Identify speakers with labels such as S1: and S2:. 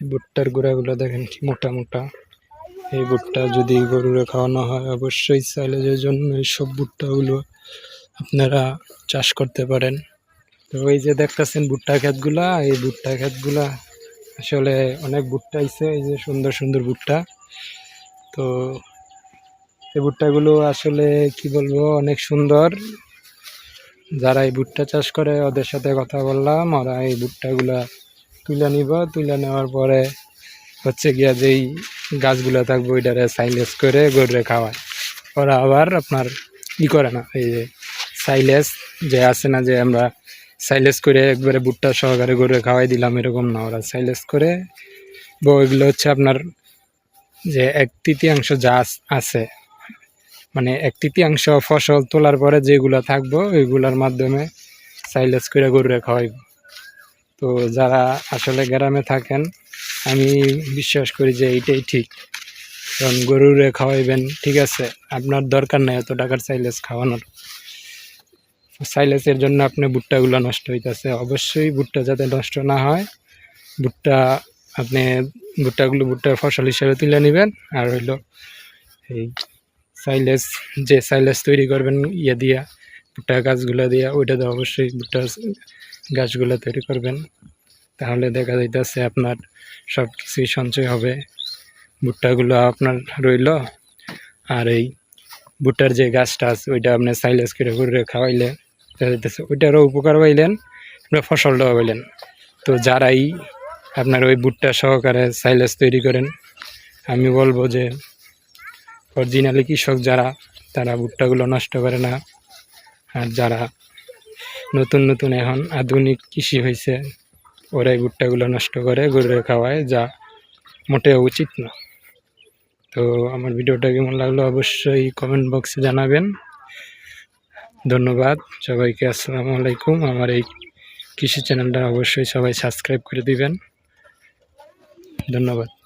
S1: ভুট্টার গুঁড়াগুলো দেখেন কি মোটা মোটা। এই ভুট্টা যদি গরুরে খাওয়ানো হয়, অবশ্যই সাইলেজের জন্য এইসব ভুট্টাগুলো আপনারা চাষ করতে পারেন। তো এই যে দেখতেছেন ভুট্টা ক্ষেতগুলা, এই ভুট্টা ক্ষেতগুলা আসলে অনেক ভুট্টা আইছে, এই যে সুন্দর সুন্দর ভুট্টা। তো এই ভুট্টাগুলো আসলে কি বলব, অনেক সুন্দর। যারা এই ভুট্টা চাষ করে, ওদের সাথে কথা বললাম, ওরা এই ভুট্টাগুলা তুলে নিব, তুলে নেওয়ার পরে হচ্ছে গিয়া যেই গাছগুলো থাকবে, ওইটারে সাইলেস করে গরুরে খাওয়ায় ওরা আবার আপনার ই করে না, এই যে সাইলেস যে আছে না যে আমরা সাইলেস করে একবারে ভুট্টা সহকারে গরুরে খাওয়াই দিলাম, এরকম না। ওরা সাইলেস করে ওইগুলো হচ্ছে আপনার যে এক তৃতীয়াংশ যা আছে মানে এক তৃতীয়াংশ ফসল তোলার পরে যেগুলো থাকব, ওইগুলোর মাধ্যমে সাইলেস করে গরুরে খাওয়াইব। তো যারা আসলে গ্রামে থাকেন, আমি বিশ্বাস করি যে এইটাই ঠিক। কারণ গরুরে খাওয়াইবেন, ঠিক আছে? আপনার দরকার নেই এত টাকার সাইলেস খাওয়ানোর। সাইলেসের জন্য আপনি ভুট্টাগুলো নষ্ট হইতেছে। অবশ্যই ভুট্টা যাতে নষ্ট না হয়, ভুট্টা আপনি ভুট্টাগুলো ভুট্টার ফসল হিসেবে তুলে নেবেন। আর হইল এই সাইলেস যে সাইলেস তৈরি করবেন ইয়ে দিয়া ভুট্টা গাছগুলো দিয়া ওইটাতে অবশ্যই ভুট্টার গাছগুলো তৈরি করবেন, তাহলে দেখা যাইতেছে আপনার সব কিছুই সঞ্চয় হবে। ভুট্টাগুলো আপনার রইল, আর এই ভুট্টার যে গাছটা আছে, ওইটা আপনি সাইলেস করে করে খাওয়াইলে দেখা যাইতেছে ওইটারও উপকার পাইলেন, আপনার ফসলটাও পাইলেন। তো যারাই আপনার ওই ভুট্টা সহকারে সাইলেস তৈরি করেন, আমি বলব যে অরিজিনালি কৃষক যারা, তারা ভুট্টাগুলো নষ্ট করে না। আর যারা নতুন নতুন এখন আধুনিক কৃষি হয়েছে ওরা এই ভুট্টাগুলো নষ্ট করে গরুরে খাওয়ায়, যা মোটেও উচিত না। তো আমার ভিডিওটা কেমন লাগল অবশ্যই কমেন্ট বক্সে জানাবেন। ধন্যবাদ, সবাইকে আসসালামু আলাইকুম। আমার এই কৃষি চ্যানেলটা অবশ্যই সবাই সাবস্ক্রাইব করে দিবেন। ধন্যবাদ।